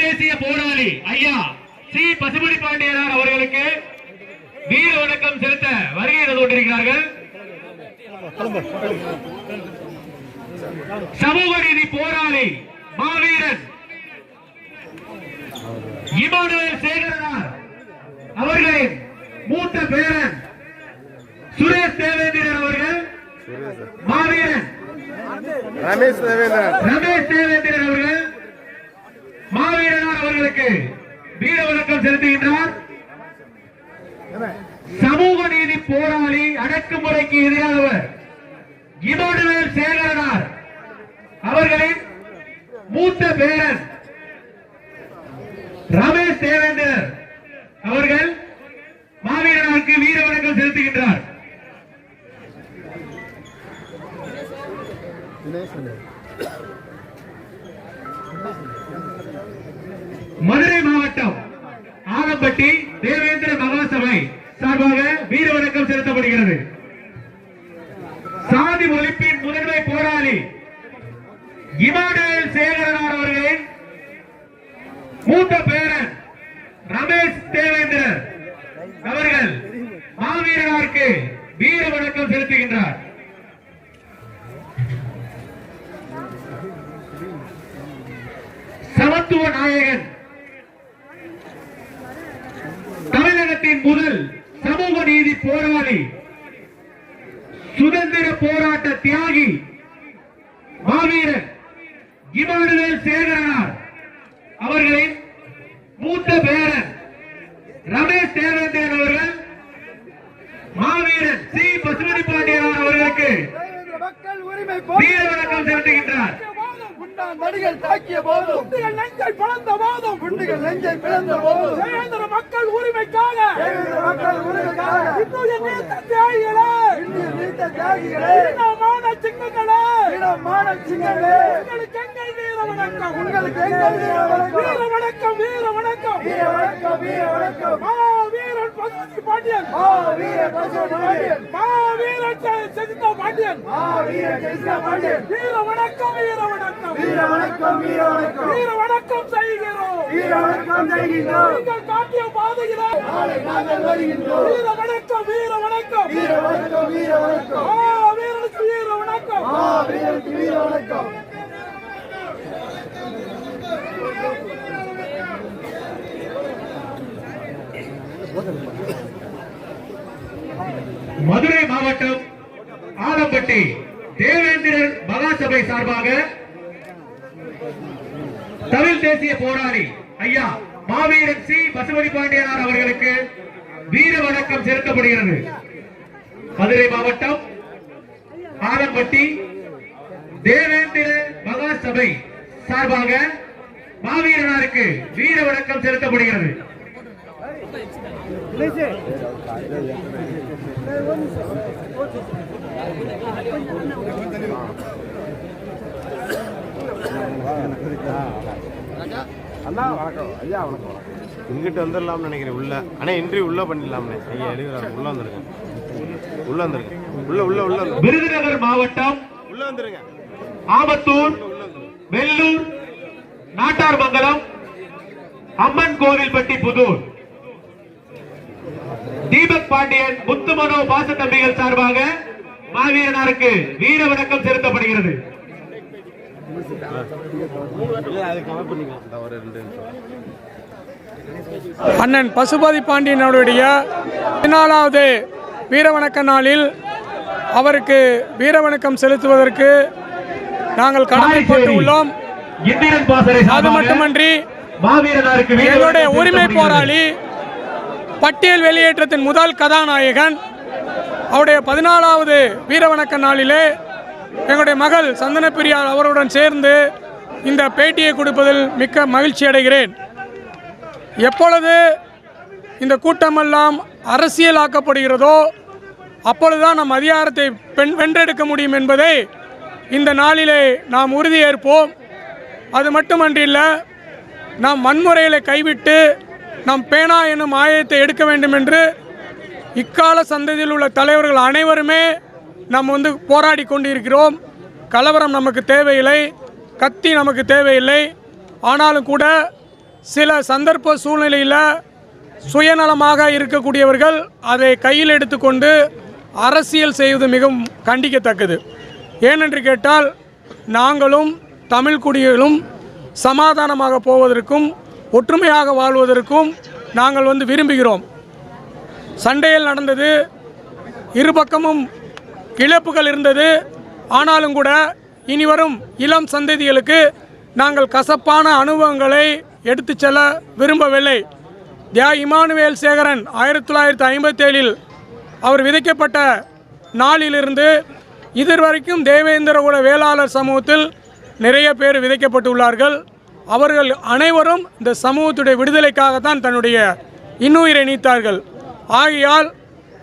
தேசிய போராளி ஐயா சி. பசுமணி பாண்டியனார் அவர்களுக்கு வீர வணக்கம் செலுத்த வருகை கொண்டிருக்கிறார்கள். சமூக நீதி போராளி மாவீரன் இமானுவேல் சேகரனார் அவர்களின் மூத்த பேரன் சுரேஷ் தேவேந்திரன் அவர்கள் மாவீரன் ரமேஷ் தேவேந்திரன். ரமேஷ் தேவேந்திரன் அவர்கள் மாவீரனார் அவர்களுக்கு வீர வணக்கம் செலுத்துகின்றார். சமூக நீதி போராளி அடக்குமுறைக்கு எதிரானவர் இமானுவேல் சேகரனார் அவர்களின் மூத்த பேரன் ரமேஷ் தேவேந்தர் அவர்கள் மாவீரனாருக்கு வீர வணக்கம் செலுத்துகின்றார். மதுரை மாவட்டம் ஆலம்பட்டி தேவேந்திர மகாசபை சார்பாக வீர வணக்கம் செலுத்தப்படுகிறது. சாதி ஒழிப்பின் முதன்மை போராளி இமானுவேல் சேகரனார் அவர்களின் மூத்த பேரன் ரமேஷ் தேவேந்திரன் அவர்கள் மாவீரனாருக்கு வீர வணக்கம் செலுத்துகின்றார். சமத்துவ நாயகன் தமிழகத்தின் முதல் சமூக நீதி போராளி சுதந்திர போராட்ட தியாகி மாவீரன் இமானுவேல் சேகரன் அவர்களின் மூத்த பேரன் ரமேஷ் தேவேந்திரன் அவர்கள் மாவீரன் சி பசுமணி பாண்டியனார் அவர்களுக்கு மக்கள் உரிமை வீர வணக்கம் செலுத்துகின்றார் குண்டான் நடிகள் தாக்கிய போதும். குண்டுகள் நெஞ்சை பிளந்த போதும். குண்டுகள் நெஞ்சை பிளந்த போதும். தேவேந்திர மக்கள் உரிமைக்காக. தேவேந்திர மக்கள் உரிமைக்காக. இன்றைய நீத்த தியாகிகளே. இன்றைய நீத்த தியாகிகளே. இனமான சிங்கங்களே. இனமான சிங்கங்களே. உங்களுக்கு எங்கள் வீர வணக்கம். உங்களுக்கு எங்கள் வீர வணக்கம். வீர வணக்கம் வீர வணக்கம். வீர வணக்கம் வீர பாண்டியன். மா வீரன் பசுமதி பாண்டியன். வீர வணக்கம் வீர வணக்கம். வீர வணக்கம் வீர வணக்கம். வீர வணக்கம் செய்கிறோம். வீர வணக்கம் செய்கிறோம் நீங்கள் காட்டிய பாதையிலே. நாளை நாங்கள் வருகின்றோம். வீர வணக்கம் வீர வணக்கம். வீர வணக்கம் வீர வணக்கம். மா வீரனுக்கு வீர வணக்கம். மா வீரனுக்கு வீர வணக்கம். மதுரை மாவட்டம் ஆலம்பட்டி தேவேந்திரன் மகாசபை சார்பாக தமிழ் தேசிய போராளி ஐயா மாவீரன் சி பசுமதி பாண்டியனார் அவர்களுக்கு வீர வணக்கம் செலுத்தப்படுகிறது. மதுரை மாவட்டம் ஆலம்பட்டி தேவேந்திர மகாசபை சார்பாக மாவீரனாருக்கு வீர வணக்கம் செலுத்தப்படுகிறது. அண்ணா வணக்கம் ஐயா வணக்கம் இங்கிட்டு வந்துடலாம்னு நினைக்கிறேன் உள்ள. அண்ணா இன்டர்வியூ உள்ள பண்ணிடலாம்ண்ணே ஐயா எழுதுறாங்க உள்ள வந்துருங்க. உள்ள வந்துருங்க. உள்ள உள்ள உள்ள. விருதுநகர் மாவட்டம் உள்ள வந்துருங்க. ஆமத்தூர் வெள்ளூர் நாட்டார்மங்கலம் அம்மன் கோவில்பட்டி புதூர். தீபக் பாண்டியன் முத்துமனோ பாசத்தம்பிகள் சார்பாக மாவீரனாருக்கு வீர வணக்கம் செலுத்தப்படுகிறது அண்ணன் பசுபதி பாண்டியனுடைய பதினாலாவது வீரவணக்க நாளில் அவருக்கு வீரவணக்கம் செலுத்துவதற்கு நாங்கள் கடமைப்பட்டு உள்ளோம் அது மட்டுமன்றி எங்களுடைய உரிமை. போராளி பட்டியல் வெளியேற்றத்தின் முதல் கதாநாயகன் அவருடைய பதினாலாவது வீரவணக்க நாளிலே எங்களுடைய மகள் சந்தனப்பிரியார் அவருடன் சேர்ந்து இந்த பேட்டியை கொடுப்பதில் மிக்க மகிழ்ச்சி அடைகிறேன். எப்பொழுது இந்த கூட்டமெல்லாம் அரசியலாக்கப்படுகிறதோ அப்பொழுதுதான் நம் அதிகாரத்தை பெண் வென்றெடுக்க முடியும் என்பதை இந்த நாளிலே நாம் உறுதியேற்போம். அது மட்டுமன்றில்லை நாம் வன்முறைகளை கைவிட்டு நாம் பேனா என்னும் ஆயத்தை எடுக்க வேண்டும் என்று இக்கால சந்ததியில் உள்ள தலைவர்கள் அனைவருமே நாம் வந்து போராடி கொண்டிருக்கிறோம். கலவரம் நமக்கு தேவையில்லை கத்தி நமக்கு தேவையில்லை. ஆனாலும் கூட சில சந்தர்ப்ப சூழ்நிலையில் சுயநலமாக இருக்கக்கூடியவர்கள் அதை கையில் எடுத்துக்கொண்டு அரசியல் செய்வது மிகவும் கண்டிக்கத்தக்கது. ஏனென்று கேட்டால் நாங்களும் தமிழ் குடிகளும் சமாதானமாக போவதற்கும் ஒற்றுமையாக வாழ்வதற்கும் நாங்கள் வந்து விரும்புகிறோம். சண்டையில் நடந்தது இருபக்கமும் இழப்புகள் இருந்தது. ஆனாலும் கூட இனி வரும் இளம் சந்ததிகளுக்கு நாங்கள் கசப்பான அனுபவங்களை எடுத்துச் செல்ல விரும்பவில்லை. தியா இமானுவேல் சேகரன் ஆயிரத்தி தொள்ளாயிரத்தி ஐம்பத்தேழில் அவர் விதைக்கப்பட்ட நாளிலிருந்து இதுவரைக்கும் தேவேந்திரகுல வேளாளர் சமூகத்தில் நிறைய பேர் விதைக்கப்பட்டுள்ளார்கள். அவர்கள் அனைவரும் இந்த சமூகத்துடைய விடுதலைக்காகத்தான் தன்னுடைய இன்னுயிரை நீத்தார்கள். ஆகையால்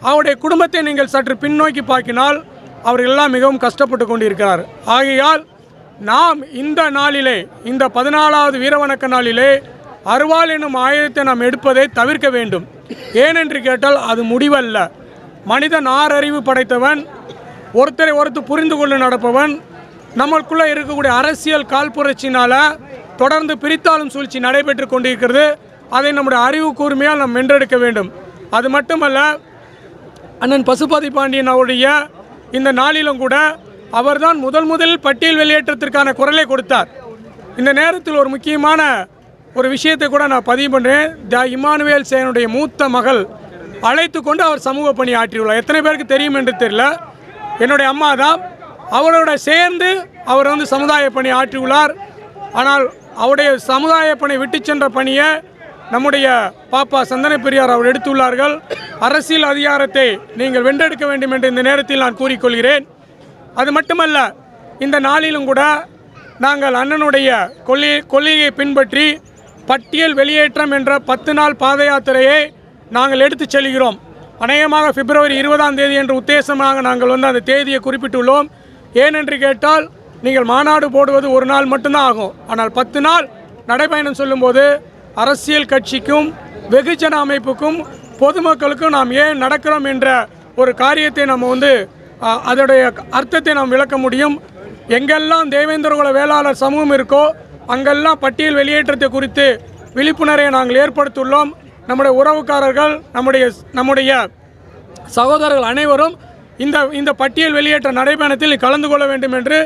அவருடைய குடும்பத்தை நீங்கள் சற்று பின்னோக்கி பார்க்கினால் அவர்கள் எல்லாம் மிகவும் கஷ்டப்பட்டு கொண்டிருக்கிறார். ஆகையால் நாம் இந்த நாளிலே இந்த பதினாலாவது வீரவணக்க நாளிலே அருவாள் என்னும் ஆயுதத்தை நாம் எடுப்பதை தவிர்க்க வேண்டும். ஏனென்று கேட்டால் அது முடிவல்ல. மனிதன் ஆறறிவு படைத்தவன் ஒருத்தரை ஒருத்தர் புரிந்து கொண்டு நடப்பவன் நம்மளுக்குள்ளே இருக்கக்கூடிய அரசியல் காழ்ப்புணர்ச்சினால தொடர்ந்து பிரித்தாளும் சூழ்ச்சி நடைபெற்று கொண்டிருக்கிறது. அதை நம்முடைய அறிவு கூர்மையால் நாம் வென்றெடுக்க வேண்டும். அது மட்டுமல்ல அண்ணன் பசுபதி பாண்டியன் அவருடைய இந்த நாளிலும் கூட அவர்தான் முதல் முதலில் பட்டியல் வெளியேற்றத்திற்கான குரலை கொடுத்தார். இந்த நேரத்தில் ஒரு முக்கியமான ஒரு விஷயத்தை கூட நான் பதிவு பண்ணுறேன் த இமானுவேல் சேனுடைய மூத்த மகள் அழைத்து கொண்டு அவர் சமூக பணி ஆற்றியுள்ளார். எத்தனை பேருக்கு தெரியும் என்று தெரியல. என்னுடைய அம்மா தான் அவரோட சேர்ந்து அவர் வந்து சமுதாய பணி ஆற்றியுள்ளார். ஆனால் அவருடைய சமுதாய பணி விட்டு சென்ற பணியை நம்முடைய பாப்பா சந்தன பெரியார் அவர் எடுத்துள்ளார்கள். அரசியல் அதிகாரத்தை நீங்கள் வென்றெடுக்க வேண்டும் என்று இந்த நேரத்தில் நான் கூறிக்கொள்கிறேன். அது மட்டுமல்ல இந்த நாளிலும் கூட நாங்கள் அண்ணனுடைய கொள்கை கொள்கையை பின்பற்றி பட்டியல் வெளியேற்றம் என்ற பத்து நாள் பாத யாத்திரையை நாங்கள் எடுத்துச் செல்கிறோம். அநேகமாக பிப்ரவரி இருபதாம் தேதி என்ற உத்தேசமாக நாங்கள் வந்து அந்த தேதியை குறிப்பிட்டுள்ளோம். ஏனென்று கேட்டால் நீங்கள் மாநாடு போடுவது ஒரு நாள் மட்டும்தான் ஆகும். ஆனால் பத்து நாள் நடைபயணம் சொல்லும்போது அரசியல் கட்சிக்கும் வெகுஜன அமைப்புக்கும் பொதுமக்களுக்கும் நாம் ஏன் நடக்கிறோம் என்ற ஒரு காரியத்தை நம்ம வந்து அதோடைய அர்த்தத்தை நாம் விளக்க முடியும். எங்கெல்லாம் தேவேந்திரகுல வேளாளர் சமூகம் இருக்கோ அங்கெல்லாம் பட்டியல் வெளியேற்றத்தை குறித்து விழிப்புணர்வை நாங்கள் ஏற்படுத்தியுள்ளோம். நம்முடைய உறவுக்காரர்கள் நம்முடைய நம்முடைய சகோதரர்கள் அனைவரும் இந்த இந்த பட்டியல் வெளியேற்ற நடைபயணத்தில் கலந்து கொள்ள வேண்டும் என்று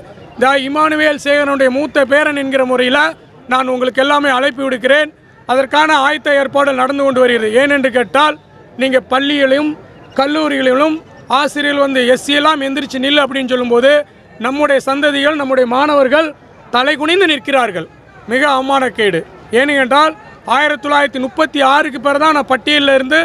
த இமானுவேல் சேகரனுடைய மூத்த பேரன் என்கிற முறையில் நான் உங்களுக்கு எல்லாமே அழைப்பு விடுக்கிறேன். அதற்கான ஆயத்த ஏற்பாடு நடந்து கொண்டு வருகிறது. ஏனென்று கேட்டால் நீங்கள் பள்ளிகளிலும் கல்லூரிகளிலும் ஆசிரியர்கள் வந்து எஸ்சியெல்லாம் எந்திரிச்சு நில் அப்படின்னு சொல்லும்போது நம்முடைய சந்ததிகள் நம்முடைய மாணவர்கள் தலை குனிந்து நிற்கிறார்கள். மிக அவமானக்கேடு. ஏனென்றால் ஆயிரத்தி தொள்ளாயிரத்தி முப்பத்தி ஆறுக்கு பிறகு தான் நான் பட்டியலில் இருந்து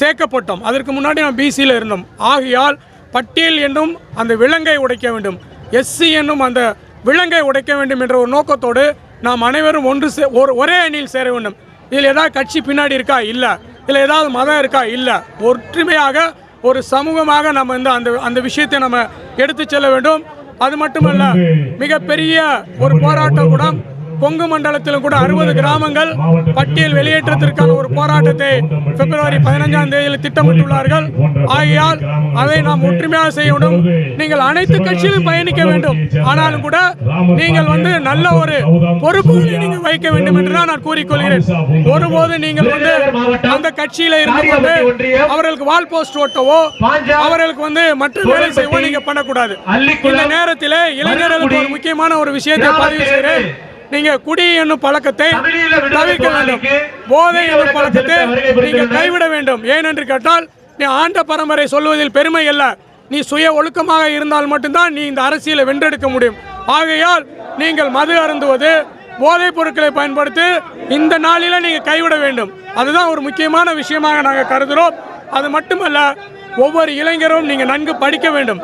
சேர்க்கப்பட்டோம். அதற்கு முன்னாடி நான் பிசியில் இருந்தோம். ஆகையால் பட்டியல் என்றும் அந்த விலங்கை உடைக்க வேண்டும். எஸ்சி என்னும் அந்த விலங்கை உடைக்க வேண்டும் என்ற ஒரு நோக்கத்தோடு நாம் அனைவரும் ஒன்று சே ஒரு ஒரே அணியில் சேர வேண்டும். இதில் ஏதாவது கட்சி பின்னாடி இருக்கா? இல்லை. இதில் ஏதாவது மதம் இருக்கா? இல்லை. ஒற்றுமையாக ஒரு சமூகமாக நம்ம இந்த அந்த அந்த விஷயத்தை நம்ம எடுத்து செல்ல வேண்டும். அது மட்டுமல்ல மிகப்பெரிய ஒரு போராட்டம் கூட கொங்கு மண்டலத்திலும் கூட அறுபது கிராமங்கள் பட்டியல் வெளியேற்றத்திற்கான ஒரு போராட்டத்தை பிப்ரவரி பதினஞ்சாம் தேதியில் திட்டமிட்டுள்ளார்கள். ஆகையால் அதை நாம் ஒற்றுமையாக செய்ய வேண்டும். நீங்கள் அனைத்து கட்சியிலும் பயணிக்க வேண்டும். ஆனாலும் கூட நீங்கள் வந்து நல்ல ஒரு பொறுப்புகளை நீங்கள் வைக்க வேண்டும் என்று தான் நான் கூறிக்கொள்கிறேன். ஒருபோது நீங்கள் வந்து அந்த கட்சியில இருந்து கொண்டு அவர்களுக்கு வால் போஸ்ட் ஓட்டவோ அவர்களுக்கு வந்து மற்ற வேலை செய்வோ நீங்க பண்ணக்கூடாது. இந்த நேரத்தில் இளைஞர்களுக்கு ஒரு முக்கியமான ஒரு விஷயத்தை பதிவு செய்கிறேன். நீங்க குடி என்னும் பழக்கத்தை தவிர்க்க வேண்டும். போதை என்னும் பழக்கத்தை நீங்க கைவிட வேண்டும். ஏனென்று கேட்டால் நீ ஆண்ட பரம்பரை சொல்வதில் பெருமை அல்ல. நீ சுய ஒழுக்கமாக இருந்தால் மட்டும்தான் நீ இந்த அரசியலை வென்றெடுக்க முடியும். ஆகையால் நீங்கள் மது அருந்துவது போதைப் பொருட்களை பயன்படுத்தி இந்த நாளில நீங்க கைவிட வேண்டும். அதுதான் ஒரு முக்கியமான விஷயமாக நாங்கள் கருதுகிறோம் அது மட்டுமல்ல ஒவ்வொரு இளைஞரும் நீங்க நன்கு படிக்க வேண்டும்.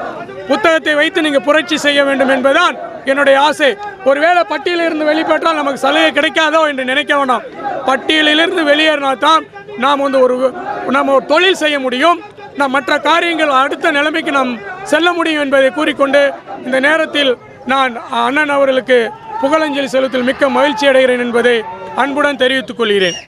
புத்தகத்தை வைத்து நீங்க புரட்சி செய்ய வேண்டும் என்பதுதான் என்னுடைய ஆசை. ஒருவேளை பட்டியலிருந்து வெளிப்பட்டால் நமக்கு சலுகை கிடைக்காதோ என்று நினைக்க வேண்டாம். பட்டியலிலிருந்து வெளியேறினால்தான் நாம் வந்து ஒரு நம்ம ஒரு தொழில் செய்ய முடியும். நாம் மற்ற காரியங்கள் அடுத்த நிலைமைக்கு நாம் செல்ல முடியும் என்பதை கூறிக்கொண்டு இந்த நேரத்தில் நான் அண்ணன் அவர்களுக்கு புகழஞ்சலி செலுத்தில் மிக்க மகிழ்ச்சி அடைகிறேன் என்பதை அன்புடன் தெரிவித்துக் கொள்கிறேன்.